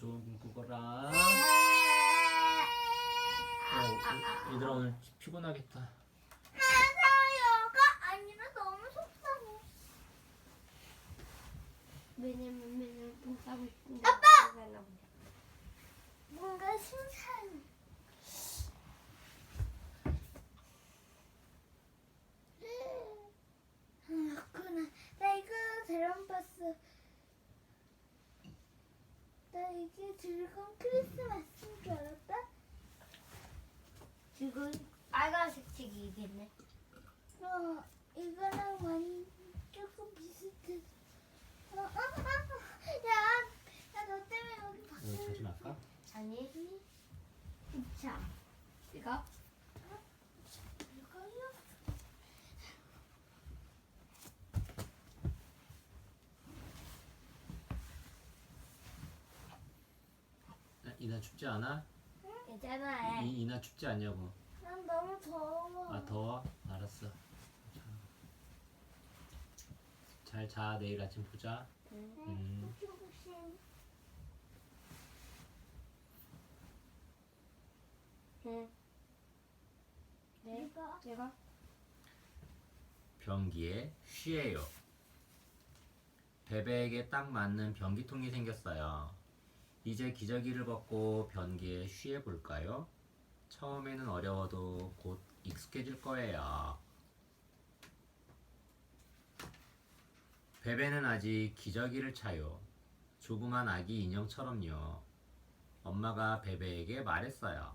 좋은 꿈 꾸거라. 어, 이- 얘들아 오늘 피곤하겠다. 맞아요가 아니라 너무 속상해. 왜냐면 맨날 똥 싸고 싶은데 아빠! 뭔가 신선. 맞구나. 나 이거 드럼 봤어. 나 이게 즐거운 크리스마스인 줄 알았다. 지금 빨간색 책이겠네. 어, 이거랑 완 조금 비슷해. 어, 어, 어, 어. 야, 야, 너 때문에 여기 오늘 바뀌는 자주 날까? 아니. 자, 이거 이거요? 아, 이나 춥지 않아? 괜찮아. 이, 이나 춥지 않냐고. 난 너무 더워. 아 더워? 알았어. 자. 잘 자. 내일 아침 보자. 응. 음. 푹신푹신. 응. 네. 이거. 이거 변기에 쉬에요. 베베에게 딱 맞는 변기통이 생겼어요. 이제 기저귀를 벗고 변기에 쉬해 볼까요? 처음에는 어려워도 곧 익숙해질 거예요. 베베는 아직 기저귀를 차요. 조그만 아기 인형처럼요. 엄마가 베베에게 말했어요.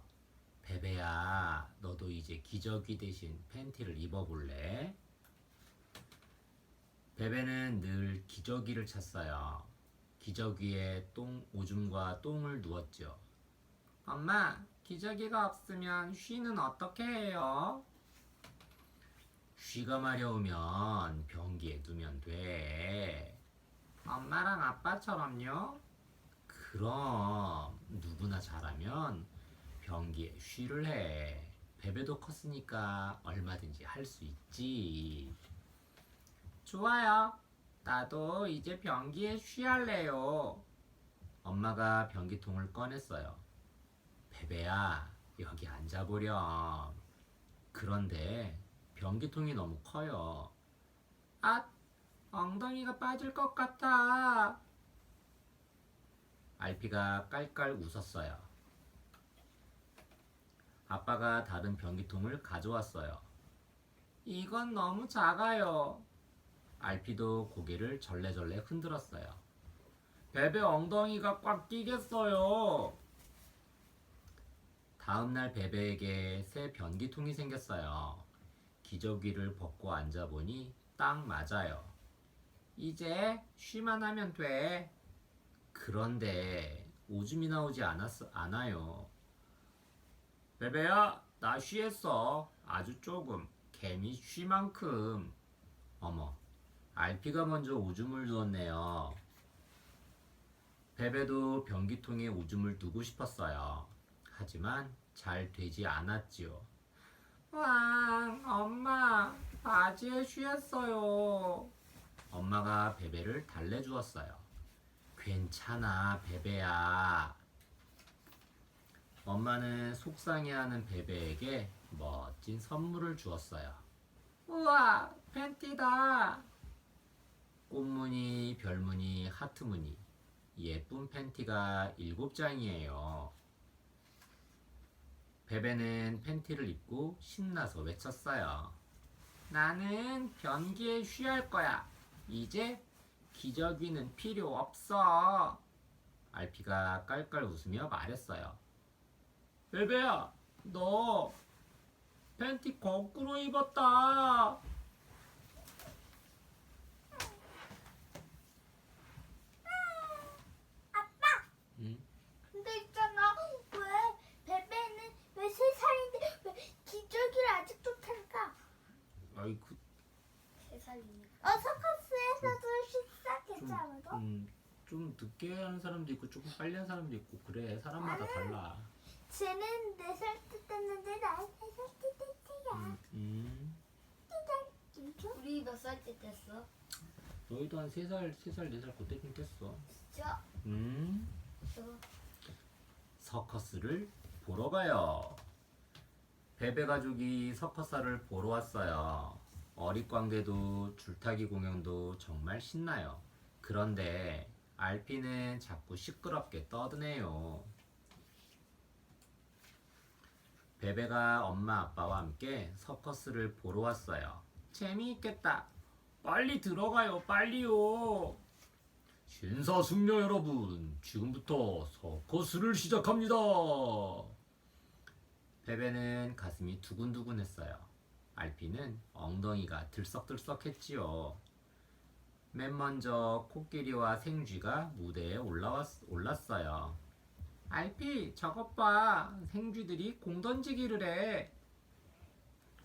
베베야, 너도 이제 기저귀 대신 팬티를 입어볼래? 베베는 늘 기저귀를 찼어요. 기저귀에 똥, 오줌과 똥을 누웠죠. 엄마, 기저귀가 없으면 쉬는 어떻게 해요? 쉬가 마려우면 변기에 두면 돼. 엄마랑 아빠처럼요? 그럼 누구나 잘하면 변기에 쉬를 해. 베베도 컸으니까 얼마든지 할 수 있지. 좋아요. 나도 이제 변기에 쉬할래요. 엄마가 변기통을 꺼냈어요. 베베야, 여기 앉아보렴. 그런데 변기통이 너무 커요. 아, 엉덩이가 빠질 것 같아. 알피가 깔깔 웃었어요. 아빠가 다른 변기통을 가져왔어요. 이건 너무 작아요. 알피도 고개를 절레절레 흔들었어요. 베베 엉덩이가 꽉 끼겠어요. 다음날 베베에게 새 변기통이 생겼어요. 기저귀를 벗고 앉아보니 딱 맞아요. 이제 쉬만 하면 돼. 그런데 오줌이 나오지 않았, 않아요. 베베야, 나 쉬했어. 아주 조금. 개미 쉬만큼. 어머, 알피가 먼저 오줌을 누웠네요. 베베도 변기통에 오줌을 두고 싶었어요. 하지만 잘 되지 않았지요. 왕, 엄마, 바지에 쉬었어요. 엄마가 베베를 달래주었어요. 괜찮아, 베베야. 엄마는 속상해하는 베베에게 멋진 선물을 주었어요. 우와, 팬티다. 꽃무늬, 별무늬, 하트무늬. 예쁜 팬티가 일곱 장이에요. 베베는 팬티를 입고 신나서 외쳤어요. 나는 변기에 쉬할 거야. 이제 기저귀는 필요 없어. 알피가 깔깔 웃으며 말했어요. 베베야, 너 팬티 거꾸로 입었다. 아빠, 응? 근데 있잖아. 왜 베베는 왜 세 살인데 왜 기저귀를 아직도 탈까? 아이 그세 살이니까. 어, 서커스에서도 식사 좀, 괜찮아. 음, 좀 늦게 하는 사람도 있고 조금 빨리 하는 사람도 있고 그래 사람마다 달라. 쟤는 네살때 뗐는데 나는 세살 때 뗐지야. 음, 음. 우리 몇 살 때 됐어? 너희도 한 세 살, 세 살, 네 살 그때쯤 됐어. 진짜? 음. 저 서커스를 보러 가요. 베베 가족이 서커스를 보러 왔어요. 어릿광대도 줄타기 공연도 정말 신나요. 그런데 알피는 자꾸 시끄럽게 떠드네요. 베베가 엄마 아빠와 함께 서커스를 보러 왔어요. 재미있겠다. 빨리 들어가요, 빨리요. 신사숙녀 여러분, 지금부터 서커스를 시작합니다. 베베는 가슴이 두근두근했어요. 알피는 엉덩이가 들썩들썩했지요. 맨 먼저 코끼리와 생쥐가 무대에 올라왔, 올랐어요. 알피, 저것 봐. 생쥐들이 공 던지기를 해.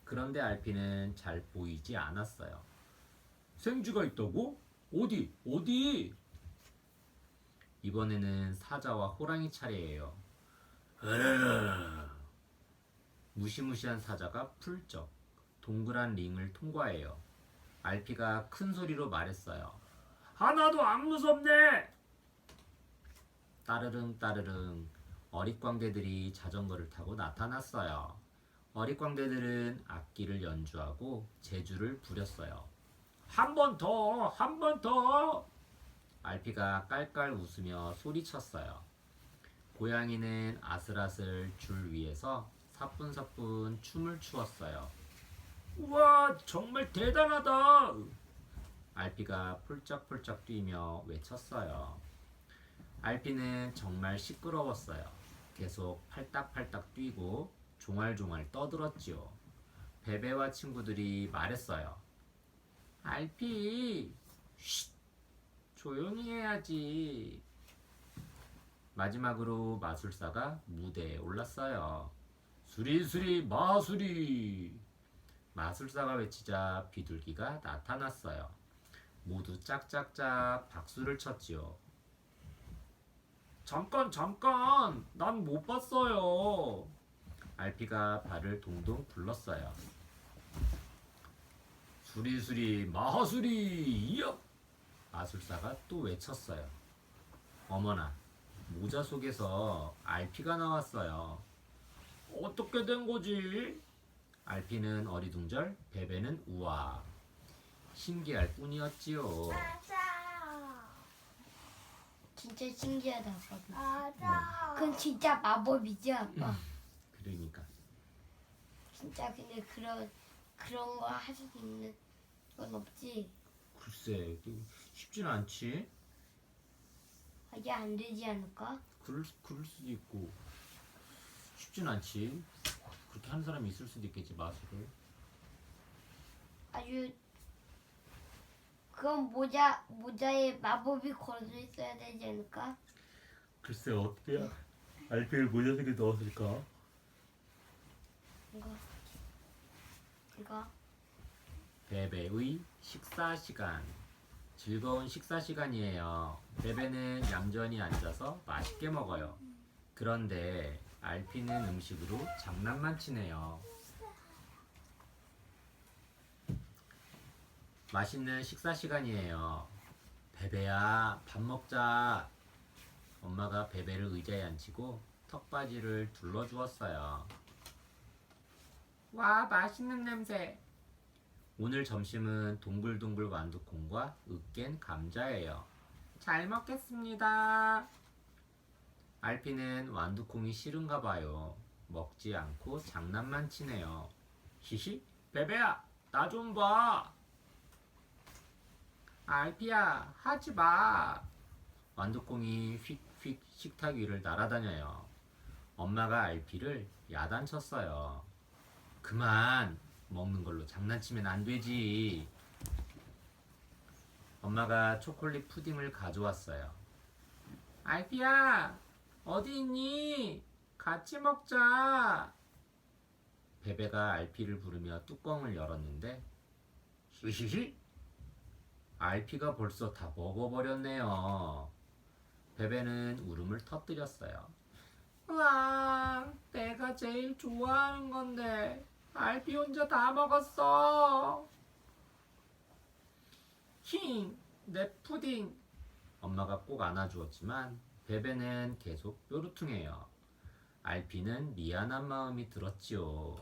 그런데 알피는 잘 보이지 않았어요. 생쥐가 있다고? 어디? 어디? 이번에는 사자와 호랑이 차례예요. 으르르. 무시무시한 사자가 풀쩍 동그란 링을 통과해요. 알피가 큰 소리로 말했어요. 하나도 안 무섭네. 따르릉 따르릉 어릿광대들이 자전거를 타고 나타났어요. 어릿광대들은 악기를 연주하고 제주를 부렸어요. 한 번 더, 한 번 더. 알피가 깔깔 웃으며 소리쳤어요. 고양이는 아슬아슬 줄 위에서 사뿐사뿐 춤을 추었어요. 우와, 정말 대단하다. 알피가 폴짝폴짝 뛰며 외쳤어요. 알피는 정말 시끄러웠어요. 계속 팔딱팔딱 뛰고 종알종알 떠들었지요. 베베와 친구들이 말했어요. 알피, 쉿, 조용히 해야지. 마지막으로 마술사가 무대에 올랐어요. 수리수리 마수리. 마술사가 외치자 비둘기가 나타났어요. 모두 짝짝짝 박수를 쳤지요. 잠깐 잠깐 난 못 봤어요. 알피가 발을 동동 굴렀어요. 수리수리 마하수리 이야 마술사가 또 외쳤어요. 어머나 모자 속에서 알피가 나왔어요. 어떻게 된 거지? 알피는 어리둥절, 베베는 우아. 신기할 뿐이었지요. 맞아. 진짜 신기하다 아빠. 맞아. 그건 진짜 마법이지 아빠. 그러니까 진짜 근데 그런 그런 거 할 수 있는 건 없지. 글쎄 그 쉽진 않지. 이게 안 되지 않을까? 그럴 수- 그럴 수도 있고 쉽진 않지. 그렇게 하는 사람이 있을 수도 있겠지 마술을. 아주 그건 모자 모자에 마법이 걸려 있어야 되지 않을까? 글쎄 어떻게 알피를 모자 속에 넣었을까? 이거 이거 베베의 식사 시간. 즐거운 식사 시간이에요. 베베는 얌전히 앉아서 맛있게 먹어요. 그런데 알피는 음식으로 장난만 치네요. 맛있는 식사 시간이에요. 베베야, 밥 먹자. 엄마가 베베를 의자에 앉히고 턱받이를 둘러주었어요. 와, 맛있는 냄새. 오늘 점심은 동글동글 완두콩과 으깬 감자예요. 잘 먹겠습니다. 알피는 완두콩이 싫은가 봐요. 먹지 않고 장난만 치네요. 히히, 베베야, 나 좀 봐. 알피야, 하지 마. 완두콩이 휙휙 식탁 위를 날아다녀요. 엄마가 알피를 야단쳤어요. 그만 먹는 걸로 장난치면 안 되지. 엄마가 초콜릿 푸딩을 가져왔어요. 알피야, 어디 있니? 같이 먹자. 베베가 알피를 부르며 뚜껑을 열었는데, 히히히. 알피가 벌써 다 먹어버렸네요. 베베는 울음을 터뜨렸어요. 와, 내가 제일 좋아하는 건데 알피 혼자 다 먹었어. 힝, 내 푸딩. 엄마가 꼭 안아주었지만 베베는 계속 뾰루퉁해요. 알피는 미안한 마음이 들었지요.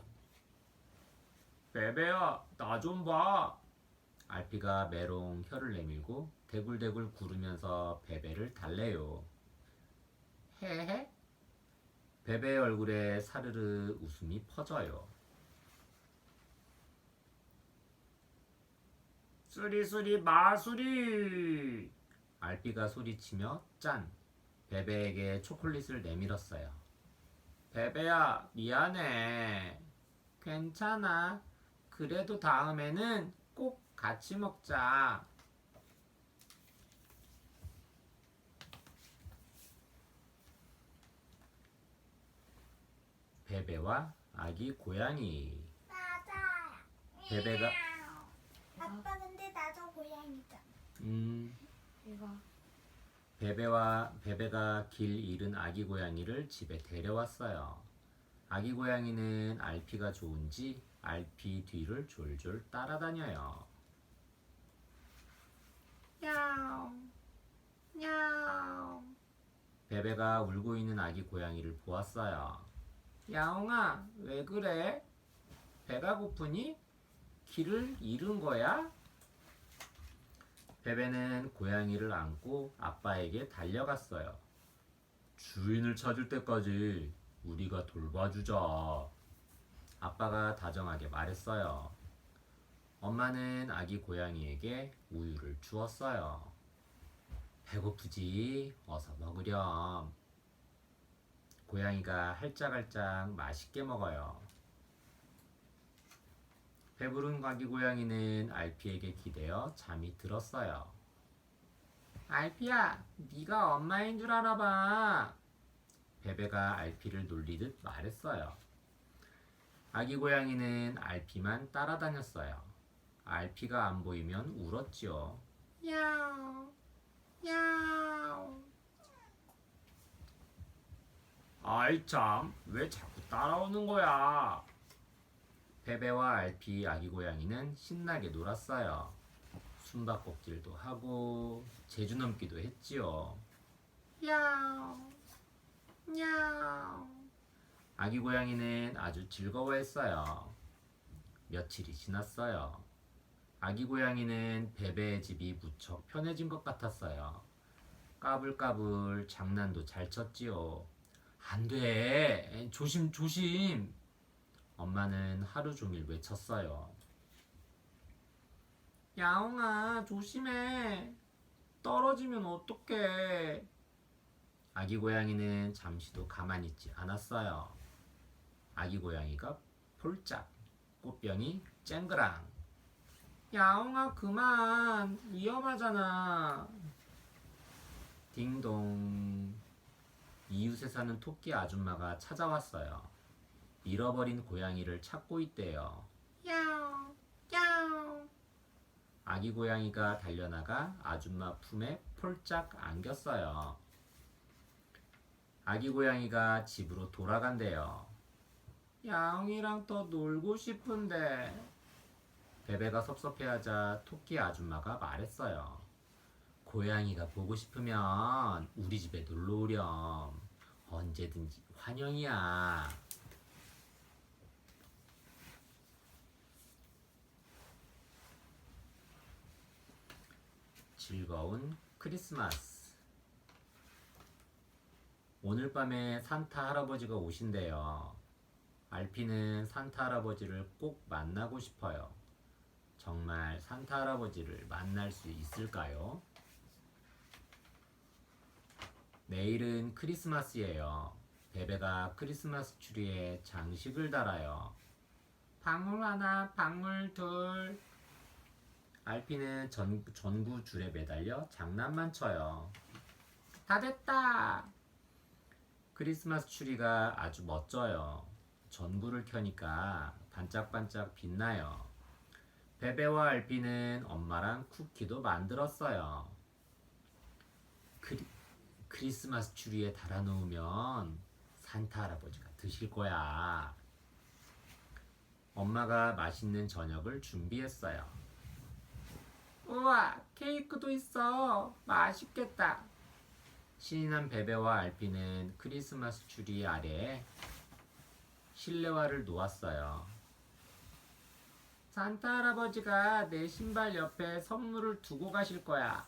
베베야, 나 좀 봐. 알피가 메롱 혀를 내밀고 대굴대굴 구르면서 베베를 달래요. 헤헤? 베베의 얼굴에 사르르 웃음이 퍼져요. 수리수리 마수리! 알피가 소리치며 짠! 베베에게 초콜릿을 내밀었어요. 베베야, 미안해. 괜찮아. 그래도 다음에는 꼭 같이 먹자. 베베와 아기 고양이. 맞아. 베베가 아빠 근데 나도 고양이다. 음 이거 베베와 베베가 길 잃은 아기 고양이를 집에 데려왔어요. 아기 고양이는 알피가 좋은지 알피 뒤를 졸졸 따라다녀요. 야옹, 야옹. 베베가 울고 있는 아기 고양이를 보았어요. 야옹아, 왜 그래? 배가 고프니? 길을 잃은 거야? 베베는 고양이를 안고 아빠에게 달려갔어요. 주인을 찾을 때까지 우리가 돌봐주자. 아빠가 다정하게 말했어요. 엄마는 아기 고양이에게 우유를 주었어요. 배고프지? 어서 먹으렴. 고양이가 할짝할짝 맛있게 먹어요. 배부른 아기 고양이는 알피에게 기대어 잠이 들었어요. 알피야, 네가 엄마인 줄 알아봐. 베베가 알피를 놀리듯 말했어요. 아기 고양이는 알피만 따라다녔어요. 알피가 안 보이면 울었지요. 야옹, 야옹. 아이 참, 왜 자꾸 따라오는 거야? 베베와 알피 아기 고양이는 신나게 놀았어요. 숨바꼭질도 하고 제주 넘기도 했지요. 야옹, 야옹. 아기 고양이는 아주 즐거워했어요. 며칠이 지났어요. 아기 고양이는 베베의 집이 무척 편해진 것 같았어요. 까불까불 장난도 잘 쳤지요. 안 돼. 조심, 조심. 엄마는 하루 종일 외쳤어요. 야옹아, 조심해. 떨어지면 어떡해. 아기 고양이는 잠시도 가만히 있지 않았어요. 아기 고양이가 폴짝, 꽃병이 쨍그랑. 야옹아, 그만. 위험하잖아. 딩동. 이웃에 사는 토끼 아줌마가 찾아왔어요. 잃어버린 고양이를 찾고 있대요. 야옹, 야옹. 아기 고양이가 달려나가 아줌마 품에 폴짝 안겼어요. 아기 고양이가 집으로 돌아간대요. 야옹이랑 더 놀고 싶은데. 베베가 섭섭해하자 토끼 아줌마가 말했어요. 고양이가 보고 싶으면 우리 집에 놀러 오렴. 언제든지 환영이야. 즐거운 크리스마스. 오늘 밤에 산타 할아버지가 오신대요. 알피는 산타 할아버지를 꼭 만나고 싶어요. 정말 산타 할아버지를 만날 수 있을까요? 내일은 크리스마스예요. 베베가 크리스마스 추리에 장식을 달아요. 방울 하나, 방울 둘. 알피는 전, 전구 줄에 매달려 장난만 쳐요. 다 됐다! 크리스마스 추리가 아주 멋져요. 전구를 켜니까 반짝반짝 빛나요. 베베와 알피는 엄마랑 쿠키도 만들었어요. 크리, 크리스마스 추리에 달아놓으면 산타 할아버지가 드실 거야. 엄마가 맛있는 저녁을 준비했어요. 우와, 케이크도 있어. 맛있겠다. 신이 난 베베와 알피는 크리스마스 추리 아래에 실내화를 놓았어요. 산타 할아버지가 내 신발 옆에 선물을 두고 가실 거야.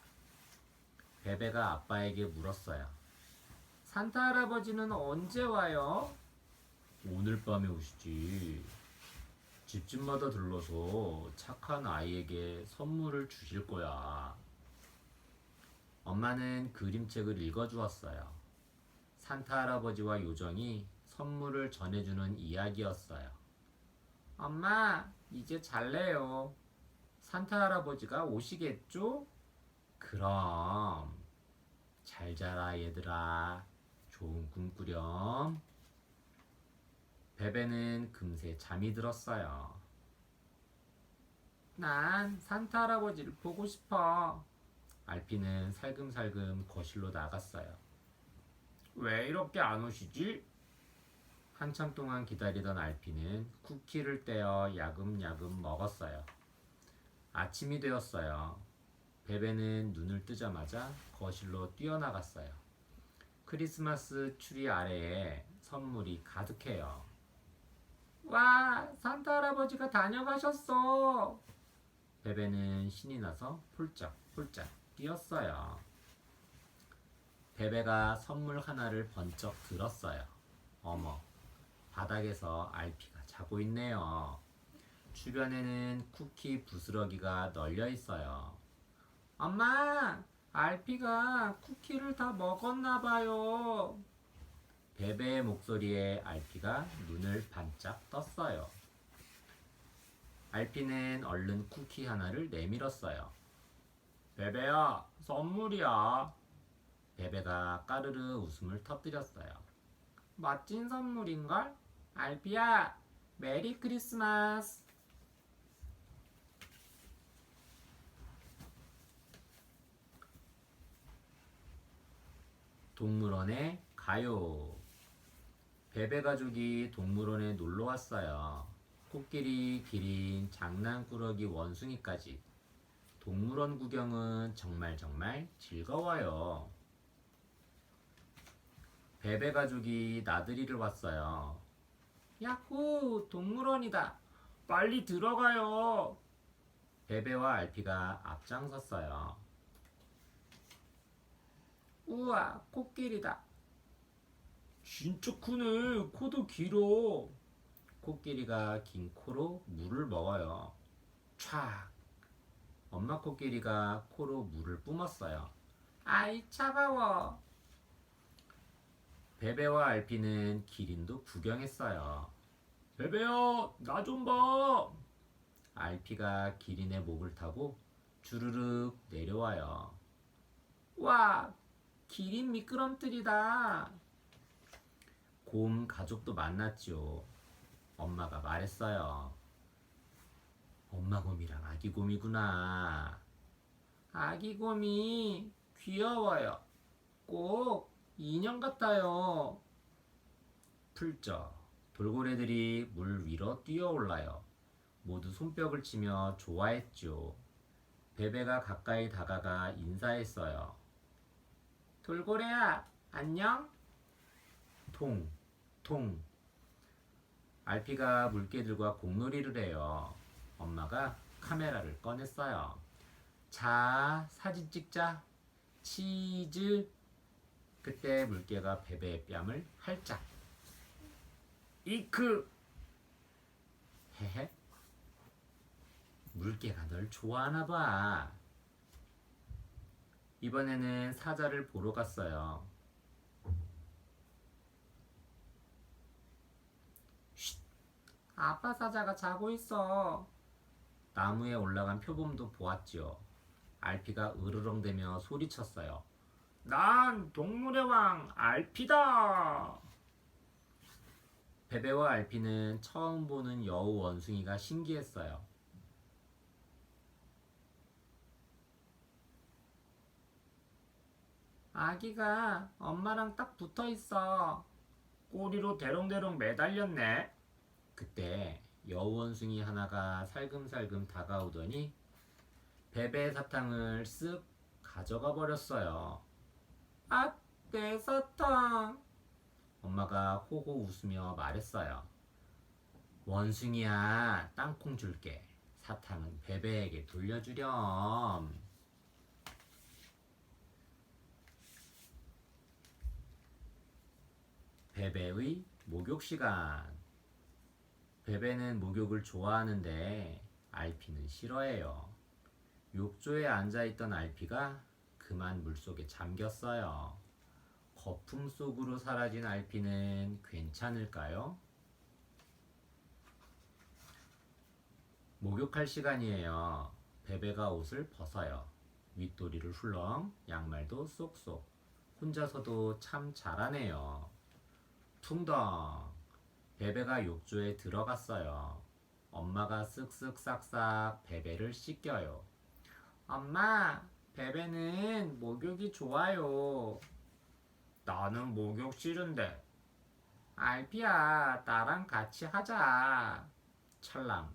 베베가 아빠에게 물었어요. 산타 할아버지는 언제 와요? 오늘 밤에 오시지. 집집마다 들러서 착한 아이에게 선물을 주실 거야. 엄마는 그림책을 읽어주었어요. 산타 할아버지와 요정이 선물을 전해주는 이야기였어요. 엄마, 이제 잘래요. 산타 할아버지가 오시겠죠? 그럼. 잘 자라, 얘들아. 좋은 꿈 꾸렴. 베베는 금세 잠이 들었어요. 난 산타 할아버지를 보고 싶어. 알피는 살금살금 거실로 나갔어요. 왜 이렇게 안 오시지? 한참 동안 기다리던 알피는 쿠키를 떼어 야금야금 먹었어요. 아침이 되었어요. 베베는 눈을 뜨자마자 거실로 뛰어나갔어요. 크리스마스 추리 아래에 선물이 가득해요. 와, 산타 할아버지가 다녀가셨어. 베베는 신이 나서 폴짝 폴짝 뛰었어요. 베베가 선물 하나를 번쩍 들었어요. 어머, 바닥에서 알피가 자고 있네요. 주변에는 쿠키 부스러기가 널려 있어요. 엄마, 알피가 쿠키를 다 먹었나 봐요. 베베의 목소리에 알피가 눈을 반짝 떴어요. 알피는 얼른 쿠키 하나를 내밀었어요. 베베야, 선물이야. 베베가 까르르 웃음을 터뜨렸어요. 멋진 선물인걸? 알피야, 메리 크리스마스. 동물원에 가요. 베베 가족이 동물원에 놀러 왔어요. 코끼리, 기린, 장난꾸러기, 원숭이까지. 동물원 구경은 정말 정말 즐거워요. 베베 가족이 나들이를 왔어요. 야호, 동물원이다. 빨리 들어가요. 베베와 알피가 앞장섰어요. 우와, 코끼리다. 진짜 크네. 코도 길어. 코끼리가 긴 코로 물을 먹어요. 촥. 엄마 코끼리가 코로 물을 뿜었어요. 아이, 차가워. 베베와 알피는 기린도 구경했어요. 베베야, 나 좀 봐. 알피가 기린의 목을 타고 주르륵 내려와요. 와, 기린 미끄럼틀이다. 곰 가족도 만났죠. 엄마가 말했어요. 엄마 곰이랑 아기 곰이구나. 아기 곰이 귀여워요. 꼭 인형 같아요. 풀쩍 돌고래들이 물 위로 뛰어올라요. 모두 손뼉을 치며 좋아했죠. 베베가 가까이 다가가 인사했어요. 돌고래야, 안녕? 통, 통. 알피가 물개들과 공놀이를 해요. 엄마가 카메라를 꺼냈어요. 자, 사진 찍자. 치즈. 그때 물개가 베베의 뺨을 활짝. 이크. 헤헤. 물개가 널 좋아하나 봐. 이번에는 사자를 보러 갔어요. 아빠 사자가 자고 있어. 나무에 올라간 표범도 보았지요. 알피가 으르렁대며 소리쳤어요. 난 동물의 왕 알피다. 베베와 알피는 처음 보는 여우 원숭이가 신기했어요. 아기가 엄마랑 딱 붙어 있어. 꼬리로 대롱대롱 매달렸네. 그때 여우 원숭이 하나가 살금살금 다가오더니 베베 사탕을 쓱 가져가 버렸어요. 아, 내 사탕. 엄마가 호호 웃으며 말했어요. 원숭이야, 땅콩 줄게. 사탕은 베베에게 돌려주렴. 베베의 목욕 시간. 베베는 목욕을 좋아하는데 알피는 싫어해요. 욕조에 앉아있던 알피가 그만 물속에 잠겼어요. 거품 속으로 사라진 알피는 괜찮을까요? 목욕할 시간이에요. 베베가 옷을 벗어요. 윗도리를 훌렁, 양말도 쏙쏙. 혼자서도 참 잘하네요. 퉁덩. 베베가 욕조에 들어갔어요. 엄마가 쓱쓱 싹싹 베베를 씻겨요. 엄마, 베베는 목욕이 좋아요. 나는 목욕 싫은데. 알피야, 나랑 같이 하자. 찰랑.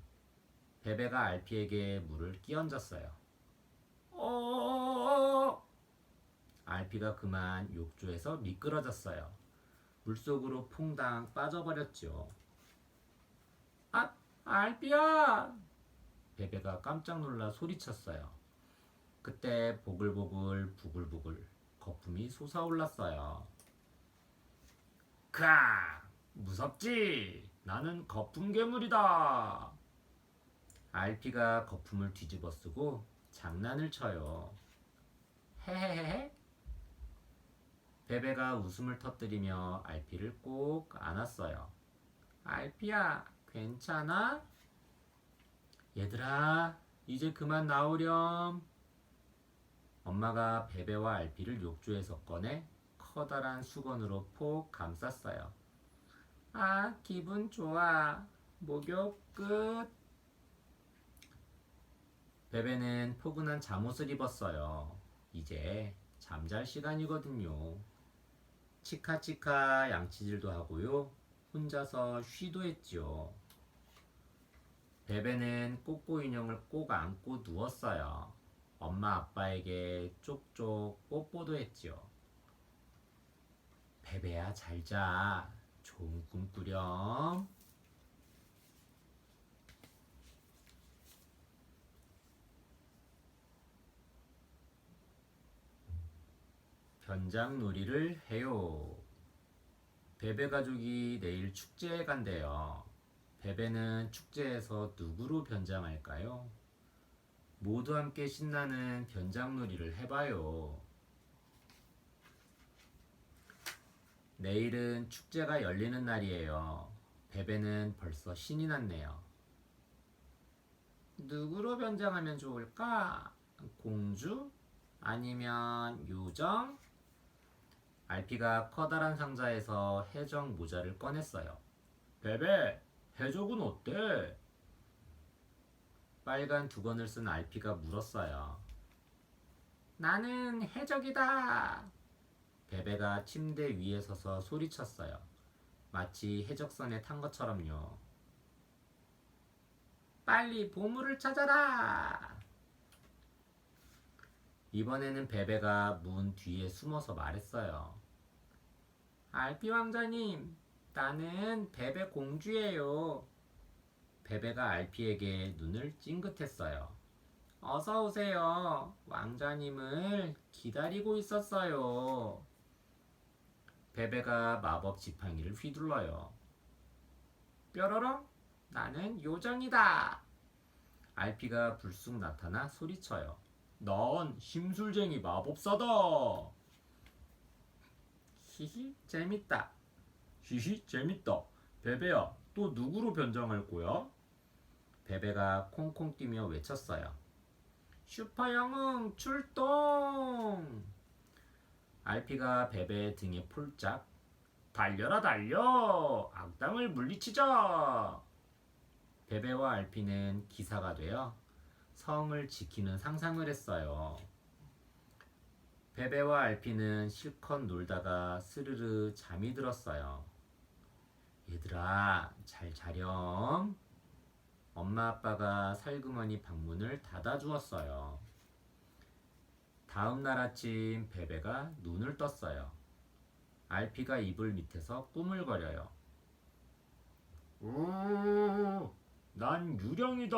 베베가 알피에게 물을 끼얹었어요. 어. 알피가 그만 욕조에서 미끄러졌어요. 물속으로 퐁당 빠져버렸죠. 아, 알피야! 베베가 깜짝 놀라 소리쳤어요. 그때 보글보글 부글부글 거품이 솟아올랐어요. 크아! 무섭지? 나는 거품 괴물이다! 알피가 거품을 뒤집어 쓰고 장난을 쳐요. 헤헤헤헤. 베베가 웃음을 터뜨리며 알피를 꼭 안았어요. 알피야, 괜찮아? 얘들아, 이제 그만 나오렴. 엄마가 베베와 알피를 욕조에서 꺼내 커다란 수건으로 폭 감쌌어요. 아, 기분 좋아. 목욕 끝. 베베는 포근한 잠옷을 입었어요. 이제 잠잘 시간이거든요. 치카치카 양치질도 하고요. 혼자서 쉬도 했지요. 베베는 꼬꼬 인형을 꼭 안고 누웠어요. 엄마 아빠에게 쪽쪽 뽀뽀도 했지요. 베베야 잘 자. 좋은 꿈 꾸렴. 변장놀이를 해요. 베베 가족이 내일 축제에 간대요. 베베는 축제에서 누구로 변장할까요? 모두 함께 신나는 변장놀이를 해봐요. 내일은 축제가 열리는 날이에요. 베베는 벌써 신이 났네요. 누구로 변장하면 좋을까? 공주? 아니면 요정? 알피가 커다란 상자에서 해적 모자를 꺼냈어요. 베베, 해적은 어때? 빨간 두건을 쓴 알피가 물었어요. 나는 해적이다. 베베가 침대 위에 서서 소리쳤어요. 마치 해적선에 탄 것처럼요. 빨리 보물을 찾아라! 이번에는 베베가 문 뒤에 숨어서 말했어요. 알피 왕자님, 나는 베베 공주예요. 베베가 알피에게 눈을 찡긋했어요. 어서 오세요. 왕자님을 기다리고 있었어요. 베베가 마법 지팡이를 휘둘러요. 뾰로롱, 나는 요정이다. 알피가 불쑥 나타나 소리쳐요. 넌 심술쟁이 마법사다. 히히, 재밌다. 히히, 재밌다. 베베야, 또 누구로 변장할 거야? 베베가 콩콩 뛰며 외쳤어요. 슈퍼 영웅 출동! 알피가 베베의 등에 폴짝 달려라 달려! 악당을 물리치자! 베베와 알피는 기사가 되어 성을 지키는 상상을 했어요. 베베와 알피는 실컷 놀다가 스르르 잠이 들었어요. 얘들아, 잘 자렴. 엄마 아빠가 살그머니 방문을 닫아주었어요. 다음 날 아침 베베가 눈을 떴어요. 알피가 이불 밑에서 꾸물거려요. 우, 난 유령이다.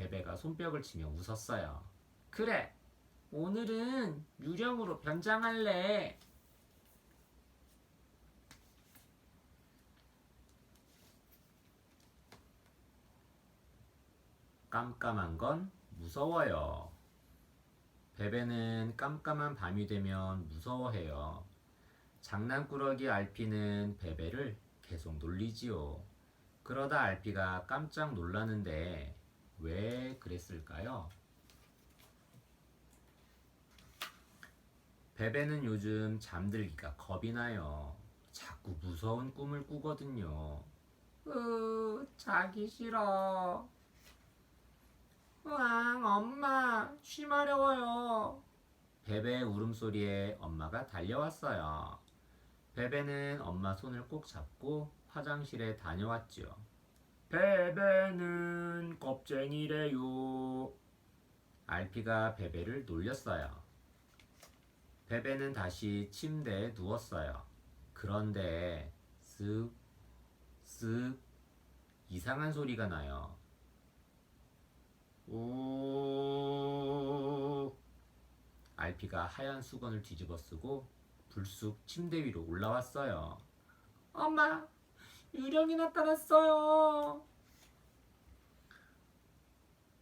베베가 손뼉을 치며 웃었어요. 그래, 오늘은 유령으로 변장할래. 깜깜한 건 무서워요. 베베는 깜깜한 밤이 되면 무서워해요. 장난꾸러기 알피는 베베를 계속 놀리지요. 그러다 알피가 깜짝 놀라는데 왜 그랬을까요? 베베는 요즘 잠들기가 겁이 나요. 자꾸 무서운 꿈을 꾸거든요. 으, 자기 싫어. 으앙, 엄마, 쉬마려워요. 베베의 울음소리에 엄마가 달려왔어요. 베베는 엄마 손을 꼭 잡고 화장실에 다녀왔지요. 베베는 겁쟁이래요. 알피가 베베를 놀렸어요. 베베는 다시 침대에 누웠어요. 그런데 쓱, 쓱 이상한 소리가 나요. 오. 알피가 하얀 수건을 뒤집어 쓰고 불쑥 침대 위로 올라왔어요. 엄마, 유령이 나타났어요.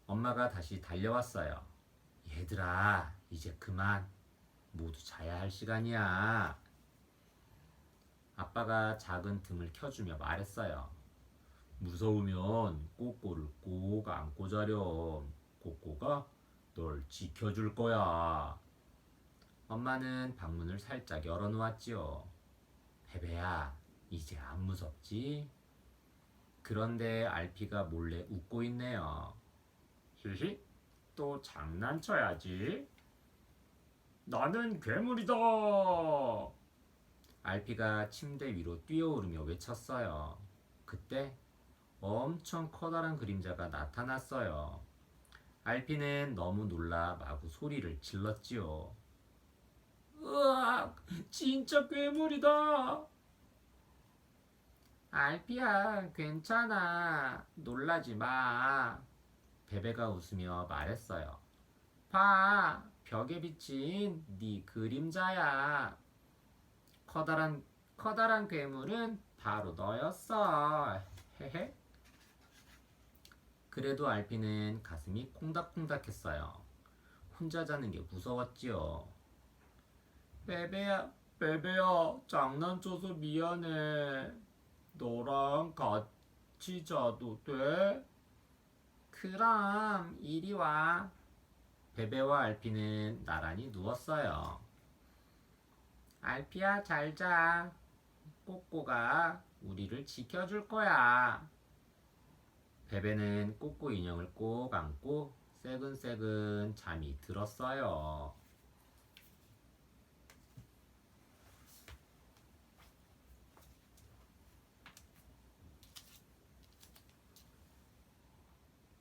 엄마가 다시 달려왔어요. 얘들아, 이제 그만. 모두 자야 할 시간이야. 아빠가 작은 등을 켜주며 말했어요. 무서우면 꼬꼬를 꼭 안고 자렴. 꼬꼬가 널 지켜줄 거야. 엄마는 방문을 살짝 열어놓았지요. 베베야, 이제 안 무섭지? 그런데 알피가 몰래 웃고 있네요. 히히, 또 장난쳐야지. 나는 괴물이다. 알피가 침대 위로 뛰어오르며 외쳤어요. 그때 엄청 커다란 그림자가 나타났어요. 알피는 너무 놀라 마구 소리를 질렀지요. 으악! 진짜 괴물이다! 알피야, 괜찮아. 놀라지 마. 베베가 웃으며 말했어요. 봐, 벽에 비친 네 그림자야. 커다란 커다란 괴물은 바로 너였어. 헤헤. 그래도 알피는 가슴이 콩닥콩닥했어요. 혼자 자는 게 무서웠지요. 베베야, 베베야, 장난쳐서 미안해. 너랑 같이 자도 돼? 그럼 이리 와. 베베와 알피는 나란히 누웠어요. 알피야, 잘 자. 꼬꼬가 우리를 지켜줄 거야. 베베는 꼬꼬 인형을 꼭 안고 새근새근 잠이 들었어요.